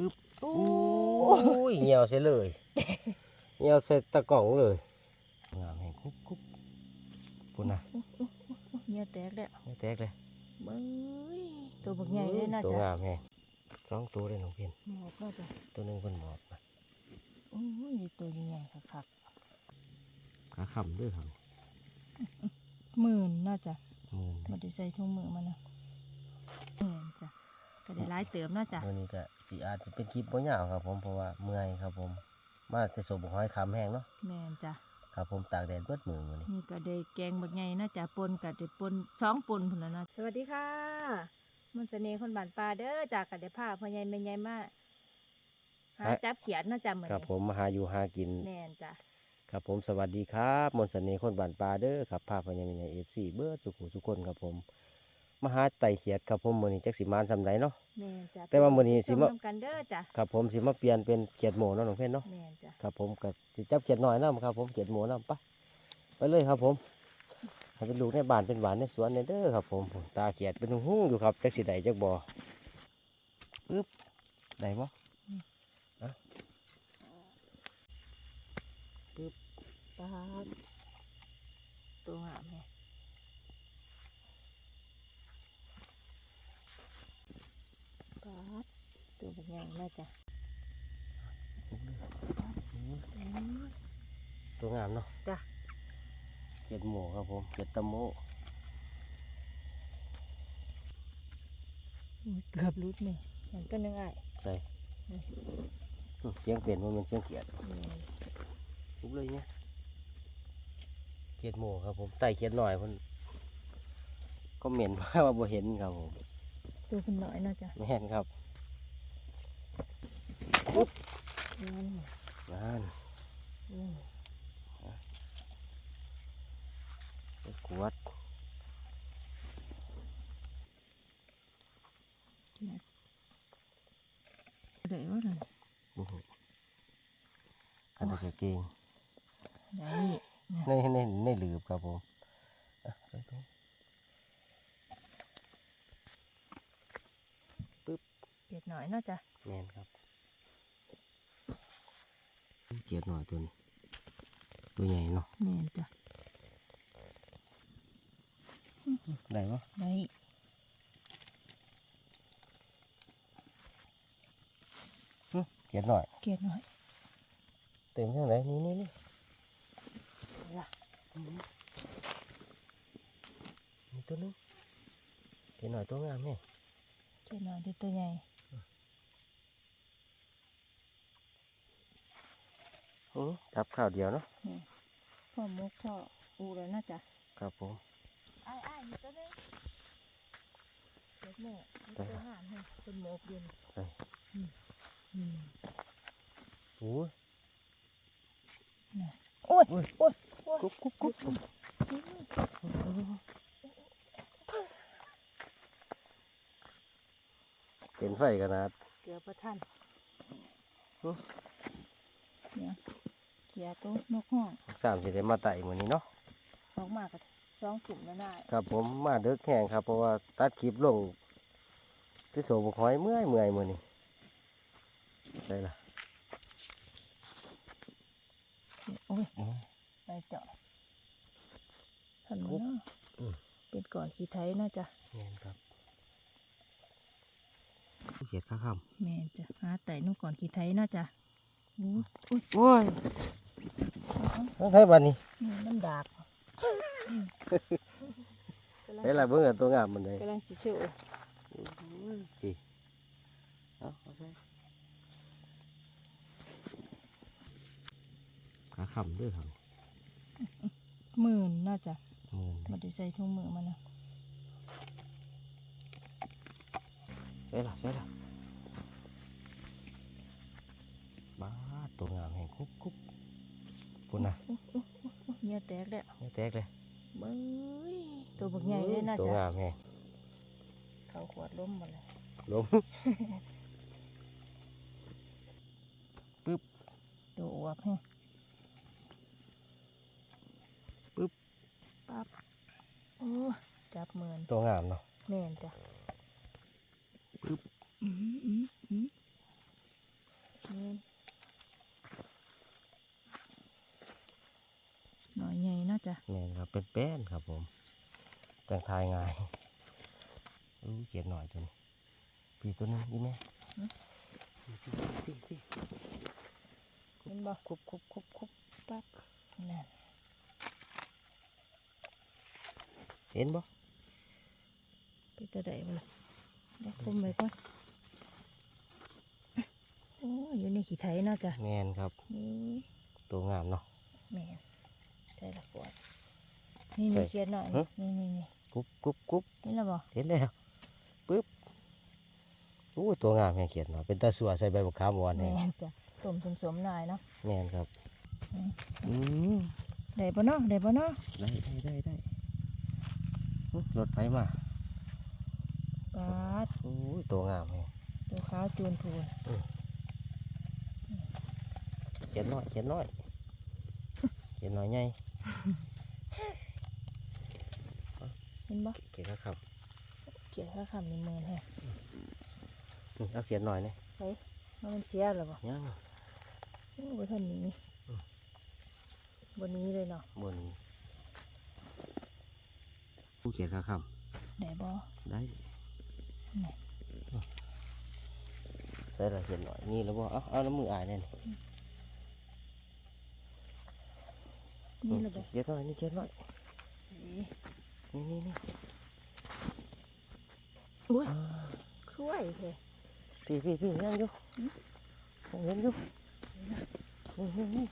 ปึ๊บโอ้โอ้ยเหี่ยวเสียเลยเหี่ยวใส่ตะกล่องเลยงามแห่งคุบคุบปุ่นนะเงี้ยแตกแล้วไม่แตกเลยเบ้ยตัวบักใหญ่เลยนะตัวจ๊ะงามแห่งสองตัวเลยน้องเพียนหมอบเนาะจ๊ะตัวหนึงเป็นหมอบนะโอ้ยตัวใหญ่ๆคักขาขำด้วยครับๆหมื่นเนาะจ๊ะมือมาได้ใส่ถุงมือมานะแม่นจ้ะก็ได้ หลายเติมเนาะจ๊ะวันนี้ก็สีอาจจะเป็นคลิปบ่ยาวครับผมเพราะว่าเมื่อยครับผม มาจะส่งบุกห้อยคำแห้งเนาะแม่นจ้ะ ครับผมตากแดดเบิดมือมื้อนี้นี่ก็ได้แกงบักใหญ่เนาะจ๊ะปนกับได้ปนสองปนพุ่นแล้วเนาะสวัสดีค่ะมนต์เสน่ห์คนบ้านป่าเด้อจากกัดได้ผ้าพ่อใหญ่แม่ใหญ่มาหาจับเขียนเนาะจ๊ะมื้อครับนี้ผมมาหาอยู่หากิน แม่นจ้ะ ครับผมสวัสดีครับมนต์เสน่ห์คนบ้านปลาเด้อครับภาพพญามินเอฟซีเบิร์ดสุขุสุคนครับผม มาหาไต่เขียดครับผมมื้อนี้จักสิมานสำไรเนาะแม่นจ้ะแต่ว่ามื้อนี้สิมาชกันเด้อจ้ะครับผมสิมาเปลี่ยนเป็นเขียดหมูเนาะน้องเพ่นเนาะแม่นจ้ะครับผมก็สิจับเขียดหน่อยนํครับผมเขียดหมูนํไปไปเลยครับผมให้เป็นลูกในบ้านเป็นหวานในสวนเนี่ยเด้อครับผมตาเขียดเป็นหุ้งอยู่ครับจักสิได้จักบ่ปึ๊บได้บ่ปาดตัวงามแฮะปาดตัว บักใหญ่เนาะจ้ะตัวงามเนาะจ้ะเขียดหมูครับผมเขียดตะโมอุ้ยเกือบรุดนี่อย่างก็นึงไอ้ายใส่อื้อเสียงเต้นมันเป็นเสียงเขียดแม่นทุบเลยเนี่ยเขียดหมูครับผมไต่เขียดหน่อยเพิ่นก็เหม็นว่าว่าบ่เห็นครับผมตัวคุณน้อยเนาะจ้ะแม่นครับ นั่น นั่น อืม ไปกวด ได้ว่าเลยบ่ฮู้อันนี้ก็เก่งได้ในในในหลืบครับผมอะใส่ถุงเปียกหน่อยเนาะจ้ะแม่นครับเขียดหน่อยตัวนี้ตัวใหญ่เนาะแม่นจ้ะได้ปะได้ เขียดหน่อย เกียดหน่อยเต็มเท่าไหร่นี่นี่นี่ล่ะมีตัวนึงเขียดหน่อยตัวงามเนี่ยเกียดหน่อยได้ตัวใหญ่อื้อจับข้าวเดียวเนาะพ่อมุกพ่ออูแล้วเนาะจ้ะครับผม ไอ้ไอ้นี่ตัวนึงเด็กแม่นี่ได้ตัวครับงามเนี่ยเป็นหมกเย็นใส่อืม โอ้ยโอ้ยโอ้ยโอ้ยโอ้ยกุ๊บกุ๊บกุ๊บเป็นไฟขนาดเกือบประทันโอ้เนี่ยเกียร์ตัวนกห้องสามสิได้มาไต่มือนี้เนาะออกมากับสองถุ่มแล้วได้ครับผมมาเด็กแห้งครับ เพราะว่าตัดคลิปลงที่โสบุกหอยเมื่อยเมื่อยมือนี้ ใช่ละโอ้ยอื้อไปเจาะทันมั้เนาะอืมเป็นก่อนขี้ไทยเนาะจ้ะแม่นครับเขียดข้าคแม่นจ้ะหาไต่นุ่ก่อนขี้ไทยเนาะจ้ะอู้อุ้ยำโอ้ยต้องใช้บันนี้นี่น้ำดากใช้ละเบิ่งกับตัวงามมันเลยกำลังสิเชื่อพี่เอาเอาใส่ ขาคำด้วยครับหมื่นเนาะจ้ะมือมาได้ใส่ถุงมือมานะใช่ละใช่ละบ้าตัวงามแห่งคุบคุบปุ่นนะเงียแตกแล้วไม่แตกเลยเบ้ยตัวบักใหญ่เลยนะตัวจ้ะงามแห่งเขาขวดล้มหมดเลยล้มตัวอวบแฮะ จับเมือนตัวงามเนาะแม่นจ้ะปึ๊บนหน่อยใหญ่เนาะจ้ะแม่นครับเป็นแป้นครับผมจังทายง่ายอู้เกียดหน่อยตัวนี้ปีตัวนึงดีไหมเห็นบ่คุบคุบคุบคุบปั๊บนั่น เห็นบ่ไปตะไดบ่ล่ะเดี๋ยวคุมไว้ก่อนโอ้อยู่ในขี้ไถเนาะจ้ะแม่นครับนี่ตัวงามเนาะแม่นได้ละกวดนี่ใส่นี่เขียนหน่อยฮะนี่นี่นี่กุบกุบกุบนี่ละบ่เห็นแล้วปึ๊บอู้ตัวงามแม่เขียดเนาะเป็นตาสัวใส่ใบมะขามอ่อนแม่แห้งนจ้ะต้มสมๆหน่อยเนาะแม่นครับอืมอืมได้บ่เนาะได้บ่เนาะได้ได้ได้ได้อื้อ รถไฟมาปาดอู้ตัวงามแฮงตัวขาวจูนพูนเขียนน้อยเขียนน้อยเขียนน้อยใหญ่เห็นบ่เขียนก็ครับเขียนข้าคำในมือแฮะอืมเอาเขียนหน่อยนี่เฮ้ยมันเสียหรอบ่ยังโอ้บ่ทันหนี้บนนี้เลยเนาะบน ผู้เขียนก็ครับได้บ่ได้ไหนใส่ละเขียนหน่อยนี่แล้วบ่เอาเอาน้ำมืออายเนี่ยนี่นี่ละบ่เขียนหน่อยนี่เขียนหน่อยเอ้ยนี่นี่นี่อุ้ยช่วยเถอะพี่พี่พี่ยังอยู่ยังเห็นอยู่นี่นี่นี่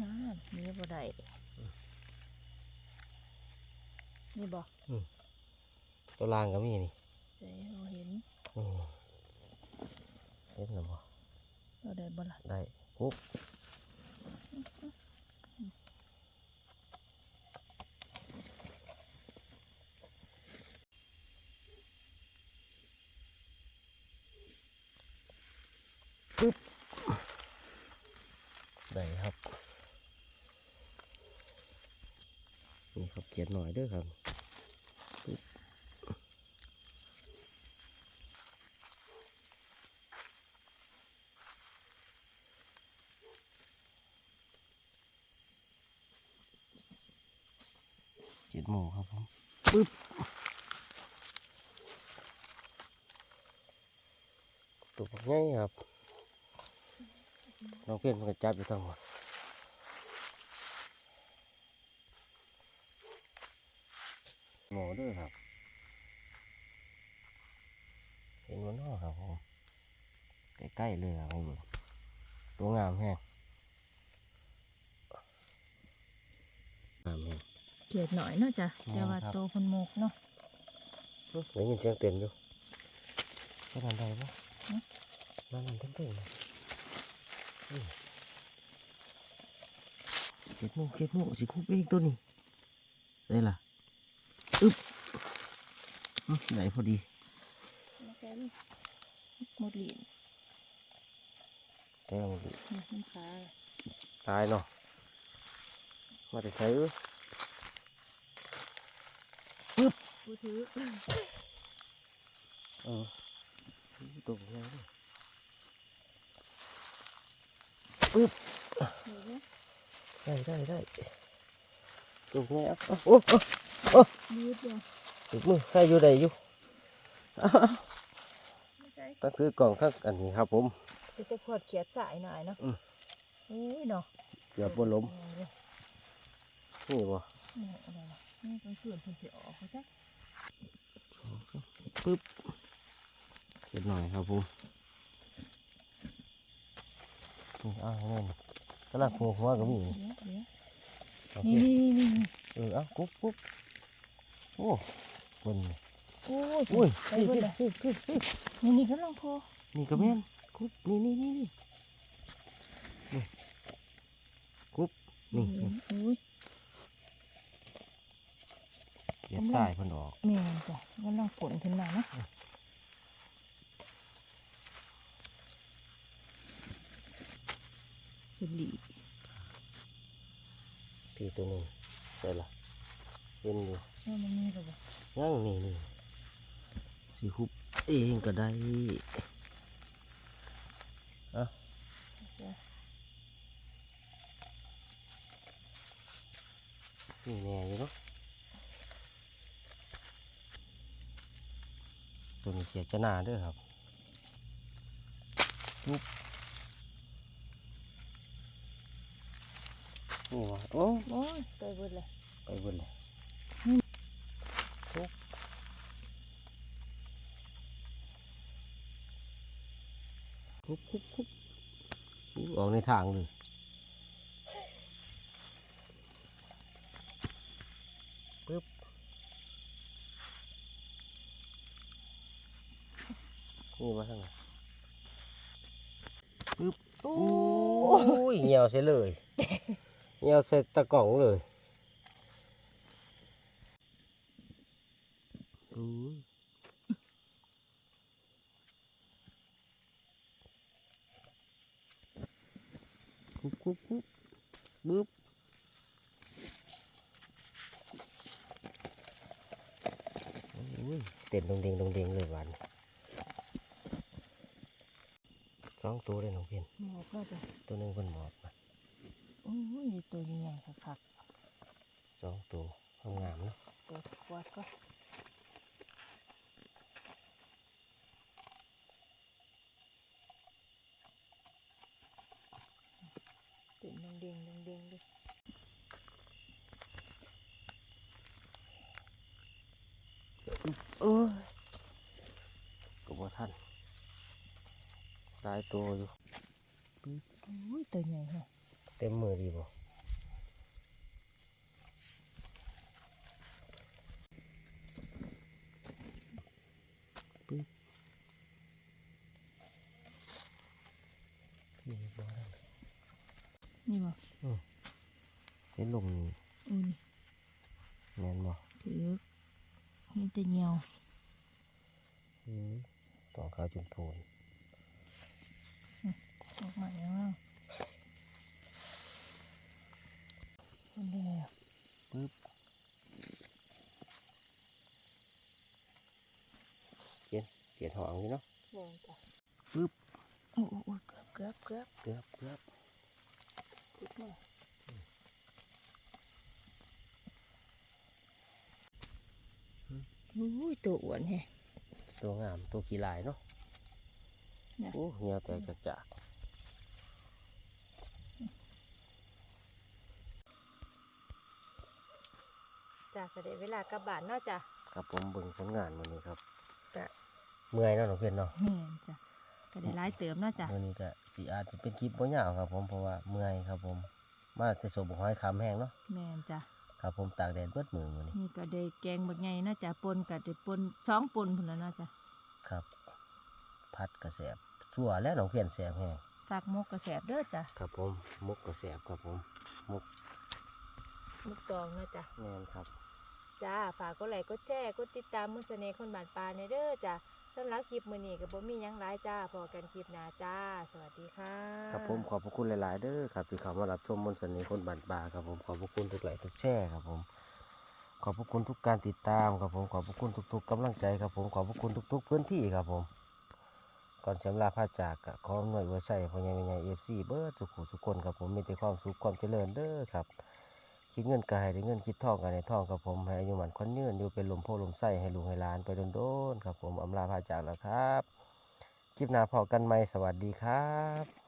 นั่นนี่บ่ได้ นี่บ่ตัวล่างก็มีนี่เดี๋ยวเราเห็นนี่เห็นหรือบ่เราได้บ่ล่ะได้ปุ๊บปึ๊บได้ครับนี่ครับเขียนหน่อยเด้วยครับปึ๊บ จ็ดโมงครับผมปึ๊บตัวบักง่ายครับน้องเพี้ยนมันก็จับอยู่ทั้งหมดโมด้วยครับ เห็นมันนอกครับผมใกล้ๆเลยครับผมตัวงามแฮงงามแฮง เขียดหน่อยเนาะจ้ะแม่นแต่ว่าครับโตคนโมกเนาะได้ยินเสียงเต้นอยู่ก็ทำได้ปะนั่นนั่นเต้นๆนะอืมเก็ดหมูเก็ดหมูสิคุบเองตัวนี้ใส่ล่ะอึ๊บอื้อไหนพอดีหมดเหรียญแต่มันนี่มันขาตายเนาะมาแต่ใช้ เอ้ยกูถือเออตัวใหญ่เลยได้ได้ได้ตัวใหญ่อะเอาโอ้โอ้ยืดเดียวติดมือใครอยู่ใดอยู่ไม่ใช่ตั้งคือกล่องข้างอันนี้ครับผมจะจะขวดเขียดสายหน่อยเนาะอืมอุ้ยเนาะเกือบบนล้มนี่บ่ นี่อะไรนะนี่ต้องส่วนเพิ่นจะออกเขาจ้ะปึ๊บเก็บหน่อยครับผมนี่เอ้าวนั่นกำลังหัวหัวก็มีเดี๋ยวเดี๋ยวโอเคนี่นี่นี่นี่เออเอากุ๊บกุ๊บโอ้บนโอ้ยอุ้ยไปพี่เบิ่งพี่เลยพี่พี่พี่นี่นี่ก็ลองพอนี่ก็แม่นกุ๊บนี่นี่นี่นี่นี่กุ๊บนี่นี่อุ้ย เกียดสายเพิ่นออกแม่นจ้ะก็ลองฝนขึ้นมาเนาะเห็ดหลีพี่ตัวหนึงใส่ละเห็นอยู่ว่ามันมีหรือเปล่างั้งนี่นี่สิคุบเองก็ได้นี่แน่อยู่เนาะ ตัวนี้เขียดจะหนาเด้วยครับปุ๊บนี่วะโอ้โอ้ยตัวเบุดเลยไปบนเลยปุ๊บปุ๊บปุ๊บปุ๊บปุ๊บออกในทางเลยปึ๊บ นี่มาทางไหนปึ๊บโอ้โอ้ยเหี่ยวเสียเลยเหี่ยวใส่ตะกล่องเลยอุ้ยกุ๊บกุ๊บกุ๊บบึ๊บอุ้ยเต้นดงเดงดงเดงเลยหวัน สองตัวเลยน้องเพียนหมอก็จะตัวหนึงเป็นหมอบนะโอ้ยตัวใหญ่ๆคักสองตัวงามๆเนาะๆตัวกวาดก็เต็มดงเดงดงเดงเลยเออก็บ่ทันหลายตัวอยู่โอ้ยตัวใหญ่ฮะเต็มมือดีบ่ปึ๊บนี่บ่ได้นี่บ่เห็นลมนี่อุ้ยแม่นบ่ถือเห็นแต่เหี่ยวอืมต่อขาวจุนโพน ออกมาแล้วอะคนเดียวปึ๊บเขียนเขียนหองอยู่เนาะปึ๊บโอ้โหเกือบเกือบเกือบเกือบเกือบพุดมาอุ้ยตัวอ้วนแฮะตัวงามตัวขี้ลายเนาะโอ้เหี่ยวแตกจากจาก จ้ะก็ได้เวลากลับบ้านเนาะจ้ะครับผมเบิ่งผลงานวันนี้ครับจ้ะเมื่อยเนาะน้องเพียนเนาะแม่นจ้ะก็ได้หลายเติมเนาะจ้ะวันนี้ก็สีอาจจะเป็นคลิปบ่ยาวครับผมเพราะว่าเมื่อยครับผม มาจะสบห้อยคำแห้งเนาะแม่นจ้ะครับผมตากแดดเบิดมือมื้อนี้นี่ก็ได้แกงบักไงเนาะจ้ะปนก็ได้ปนสองปนพุ่นแล้วเนาะจ้ะครับ พัดกระแสบชั่วแล้วน้องเพียนแสบแห้งฝากหมกกระแสบเด้อจ้ะครับผมมุกกระแสบครับผมมุกมุกตองเนาะจ้ะแม่นครับ จ้าฝากกดไลค์กดแชร์กดติดตามมุนเสน่คนบานปลาในเด้อจ้ะสำหรับคลิปมือนี้ก็บ่มีหยังหลายจ้าพอกันคลิปหน้าจ้า สวัสดีค่ะครับผมขอบพระคุณหลาย ๆ เด้อครับที่เข้ามารับชมมนต์เสน่ห์คนบันปลาครับผมขอบพระคุณทุกไลค์ทุกแชร์ครับผมขอบพระคุณทุกการติดตามครับผมขอบพระคุณทุก ๆกำลังใจครับผมขอบพระคุณทุก ๆ พื้นที่ครับผม ก่อนเสียมลาพาจากกะขอหน่วยวอร์ใส่พญ่แม่ใหญ่เอฟซีเบิร์ดสุขุสุขคนครับผมมีแต่ความสุขความเจริญเด้อครับ คิดเงินก็ให้ได้เงินคิดทองกันให้ได้ทองครับผมให้อายุมันควันยืนอยู่เป็นลมโพลมไส้ให้ลุงให้หลานไปโดนๆครับผมอำลาพาจากแล้วครับคลิปหน้าพอกันไหมสวัสดีครับ